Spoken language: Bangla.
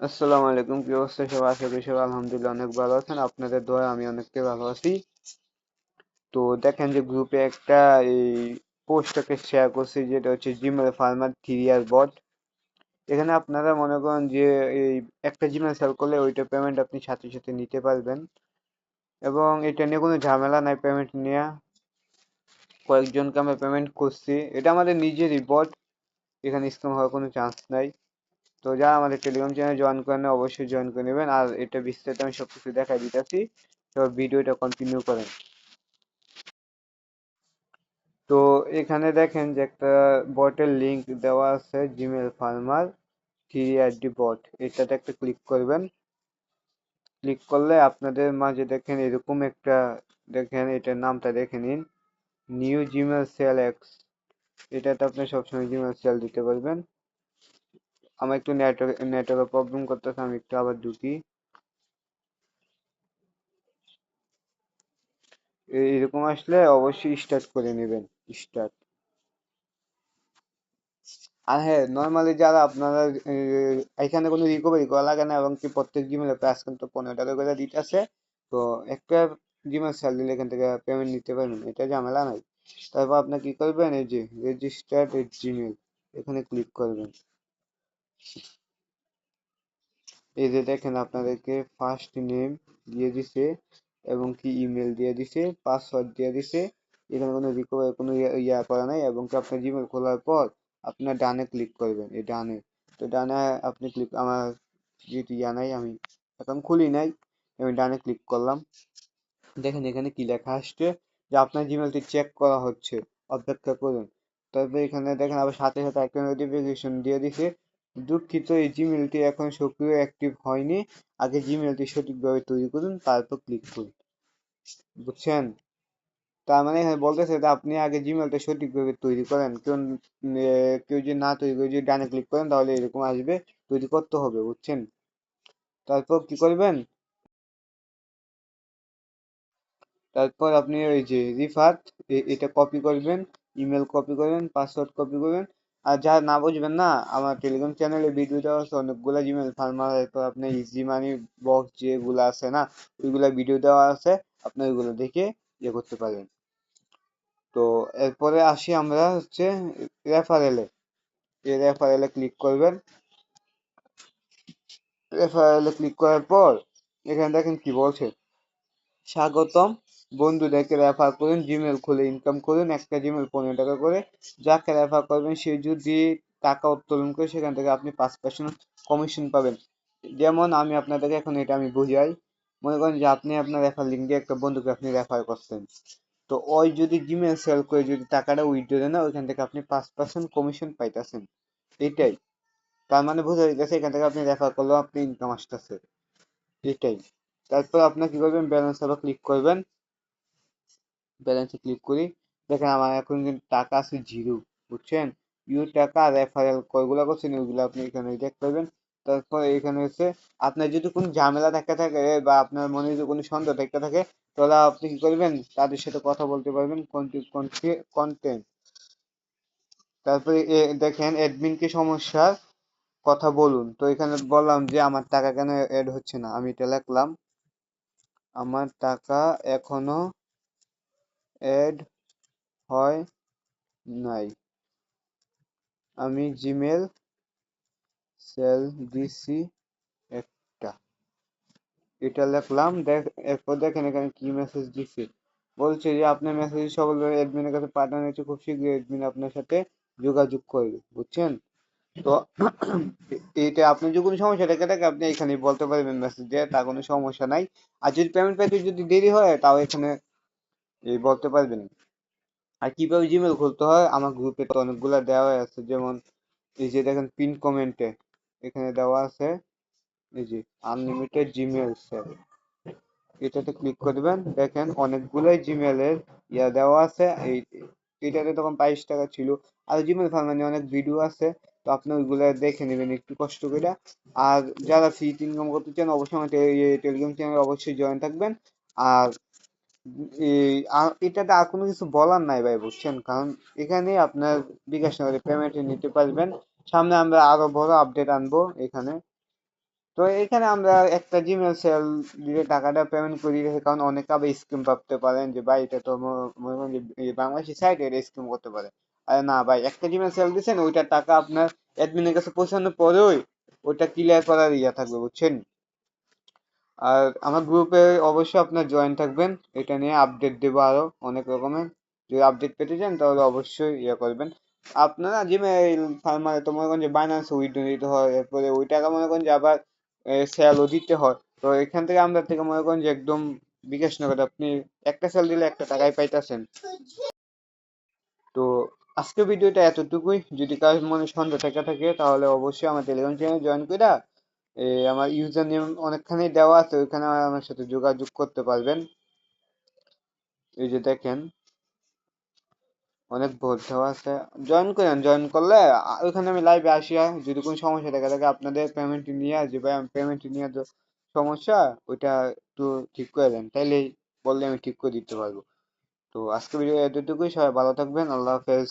আসসালামু আলাইকুম, কি অবস্থা? সবাই আশা করি সবাই আলহামদুলিল্লাহ অনেক ভালো আছেন। আপনাদের দোয়া আমি অনেকটাই ভালো আছি। তো দেখেন যে গ্রুপে একটা এই পোস্টটাকে শেয়ার করছি, যেটা হচ্ছে Gmail farmer three year bot এখানে আপনারা মনে করেন যে এই একটা জিমেল সেল করলে ওইটা পেমেন্ট আপনি সাথে সাথে নিতে পারবেন। এবং এটা নিয়ে কোনো ঝামেলা নাই পেমেন্ট নেওয়া কয়েকজনকে আমরা পেমেন্ট করছি। এটা আমাদের নিজেরই বট এখানে স্ক্যাম হওয়ার কোনো চান্স নাই। তো যারা আমাদের টেলিগ্রাম চ্যানেল জয়েন করেন অবশ্যই জয়েন করে নেবেন। আর এটা বিস্তারিত আমি সব কিছু দেখাই দিতেছি। তো ভিডিওটা কন্টিনিউ করেন। তো এখানে দেখেন যে একটা বটের লিংক দেওয়া আছে Gmail farmer three D bot এটাতে একটা ক্লিক করবেন। ক্লিক করলে আপনাদের মাঝে দেখেন এরকম একটা, দেখেন এটার নামটা দেখে নিন। নিউ জিমেল সেল এক্স এটাতে আপনি সবসময় জিমেল সেল দিতে পারবেন। আমার একটু নেটওয়ার্ক নেটওয়ার্কের প্রবলেম করতেছে, আমি একটু আবার ঢুকি। এরকম আসলে অবশ্যই স্টার্ট করে নেবেন স্টার্ট আর হ্যাঁ নর্মালি যারা আপনারা এখানে কোনো রিকভারি করা লাগে না, এবং কি প্রত্যেক জিমেলে প্রাইস কিন্তু পনেরো টাকা করে দিতেছে, তো একটা জিমেল সেল দিলে এখান থেকে পেমেন্ট নিতে পারবেন, এটা ঝামেলা নাই। তারপর আপনি কি করবেন, এই যে রেজিস্টার্ড জিমেল এখানে ক্লিক করবেন। এই যে দেখেন আপনাদেরকে ফার্স্ট নেম দিয়ে দিছে এবং কি ইমেল দিয়ে দিছে পাসওয়ার্ড দিয়ে দিছে, এখানে কোনো রিকভারি কোনো ইয়া করা নাই এবং কি আপনার জিমেল খোলার পর আপনার ডানে ক্লিক করবেন, এই ডানে। তো ডানে আপনি ক্লিক আমার যেহেতু ইয়া নাই, আমি এখন খুলি নাই, আমি ডানে ক্লিক করলাম। দেখেন এখানে কি লেখা আসছে, যে আপনার জিমেলটি চেক করা হচ্ছে, অপেক্ষা করুন। তারপর এখানে দেখেন আবার সাথে সাথে একটা নোটিফিকেশন দিয়ে দিছে দুঃখিত, এই জিমেলটি এখন সক্রিয় অ্যাক্টিভ হয়নি। আগে জিমেলটি সঠিকভাবে তৈরি করুন, তারপর ক্লিক করুন। বুঝছেন? তার মানে এখানে বলতেছে যে আপনি আগে জিমেলটা সঠিকভাবে তৈরি করেন। কেউ কেউ যদি না তৈরি করে, যদি ডানে ক্লিক করেন, তাহলে এরকম আসবে, তৈরি করতে হবে, বুঝছেন? তারপর কি করবেন? তারপর আপনি ওই যে রিফাত এটা কপি করবেন ইমেল কপি করবেন পাসওয়ার্ড কপি করবেন আর যা না বুঝবেন না, আমার টেলিগ্রাম চ্যানেলে ভিডিও দেওয়া আছে অনেকগুলো জিমেল ফার্মার এরপর আপনার ইজি মানি বক্স যেগুলো আছে না, ওইগুলো ভিডিও দেওয়া আছে, আপনি ওইগুলো দেখে ইয়ে করতে পারেন। তো এরপরে আসি আমরা হচ্ছে রেফারেলে এই রেফারেলে ক্লিক করবেন। রেফারেলে ক্লিক করার পর, এখানে দেখেন কি বলছে? স্বাগতম। বন্ধুদেরকে রেফার করুন জিমেল খুলে ইনকাম করুন, একটা জিমেল পনেরো টাকা করে। যাকে রেফার করবেন, সে যদি টাকা উত্তোলন করে, সেখান থেকে আপনি পাঁচ পার্সেন্ট কমিশন পাবেন। যেমন আমি আপনাদেরকে এখন এটা আমি বুঝাই। মনে করেন যে আপনি আপনার রেফার লিঙ্ক দিয়ে একটা বন্ধুকে আপনি রেফার করছেন। তো ওই যদি জিমেল সেল করে যদি টাকাটা উইথড্র দেন, ওইখান থেকে আপনি পাঁচ পার্সেন্ট কমিশন পাইতেছেন। এটাই। তার মানে বোঝা যাচ্ছে এখান থেকে আপনি রেফার করলেও আপনি ইনকাম আসতেছে। এটাই। তারপর আপনার কি করবেন? ব্যালেন্স আবার ক্লিক করবেন। ব্যালেন্সে ক্লিক করি। দেখেন আমার এখন কিন্তু টাকা আছে জিরো বুঝছেন? ইউ টাকা রেফারেল কয়গুলো করছেন ওইগুলো আপনি এখানে দেখতে পাবেন। তারপর এখানে হচ্ছে আপনার যদি কোনো ঝামেলা থেকে থাকে বা আপনার মনে যদি কোনো সন্দেহ থেকে থাকে, তাহলে আপনি কি করবেন? তাদের সাথে কথা বলতে পারবেন কন্টেন্ট তারপরে দেখেন অ্যাডমিনকে সমস্যার কথা বলুন। তো এখানে বললাম যে আমার টাকা কেন অ্যাড হচ্ছে না, আমি এটা লিখলাম। আমার টাকা এখনও অ্যাড হয় নাই। আমি জিমেল সেল দিছি একটা। এটা লিখলাম, দেখ, এরপর দেখেন এখানে কি মেসেজ দিছে। বলছে যে, আপনার মেসেজ সকল অ্যাডমিনের কাছে পাঠানো হয়েছে। খুব শীঘ্রই অ্যাডমিন আপনার সাথে যোগাযোগ করবে। বুঝছেন? তো এটা আপনি যে কোনো সমস্যা থেকে থাকে আপনি এখানে বলতে পারবেন মেসেজ দিয়ে তা কোনো সমস্যা নাই। আর যদি পেমেন্ট পেতে যদি দেরি হয়, তাও এখানে এই বলতে পারবেন আর কীভাবে জিমেল খুলতে হয়? আমার গ্রুপে তো অনেকগুলো দেওয়া আছে, যেমন এই যে দেখেন পিন কমেন্টে এখানে দেওয়া আছে, এই যে আনলিমিটেড জিমেল সেল এটাতে ক্লিক করবেন দেখেন অনেকগুলোই জিমেলের ইয়া দেওয়া আছে, এই এটাতে তখন বাইশ টাকা ছিল। আর জিমেল ফার্মানি অনেক ভিডিও আছে, তো আপনি ওইগুলো দেখে নেবেন একটু কষ্ট করে। আর যারা ফ্রি ইনকাম করতে চান, অবশ্যই আমার টেলিগ্রাম চ্যানেল অবশ্যই জয়েন থাকবেন। আর এটাতে আর কোনো কিছু বলার নাই ভাই, বুঝছেন? কারণ এখানে আপনার বিকাশ নগরে পেমেন্ট নিতে পারবেন। সামনে আমরা আরও বড় আপডেট আনব এখানে। তো এখানে আমরা একটা জিমেল সেল দিয়ে টাকাটা পেমেন্ট করি। কারণ অনেকে আবার স্কিম ভাবতে পারেন যে, ভাই, এটা তো মনে করেন যে বাংলাদেশি সাইট এটা স্কিম করতে পারে। আরে না ভাই, একটা জিমেল সেল দিচ্ছেন ওইটার টাকা আপনার অ্যাডমিনের কাছে পৌঁছানোর পরেই ওইটা ক্লিয়ার করার ইয়া থাকবে, বুঝছেন? আর আমার গ্রুপে অবশ্যই আপনার জয়েন থাকবেন। এটা নিয়ে আপডেট দেবো আরও অনেক রকমের। যদি আপডেট পেতে চান, তাহলে অবশ্যই ইয়ে করবেন। আপনারা জিমেইল ফার্মারে তো মনে করেন যে বাইন্যান্স উইথড্র দিতে হয়, এরপরে ওই টাকা মনে করেন যে আবার সেলও দিতে হয়। তো এখান থেকে আমরা থেকে মনে করেন যে একদম বিকাশ নগদ। আপনি একটা স্যাল দিলে একটা টাকাই পাইতেছেন। তো আজকে ভিডিওটা এতটুকুই। যদি কারোর মনে সন্দেহ থেকে থাকে, তাহলে অবশ্যই আমার টেলিগ্রাম চ্যানেল জয়েন করে আমার ইউজার নেম অনেকখানি দেওয়া আছে, ওইখানে আমার সাথে যোগাযোগ করতে পারবেন। এই যে দেখেন, অনেক ভোট দেওয়া আছে। জয়েন করেন জয়েন করলে ওইখানে আমি লাইভে আসিয়া যদি কোনো সমস্যা দেখা থাকে আপনাদের পেমেন্ট নিয়ে যে ভাই, আমি পেমেন্ট নিয়ে সমস্যা, ওইটা একটু ঠিক করে দেন। তাইলে বললে আমি ঠিক করে দিতে পারব। তো আজকে ভিডিও এতটুকুই। সবাই ভালো থাকবেন। আল্লাহ হাফেজ।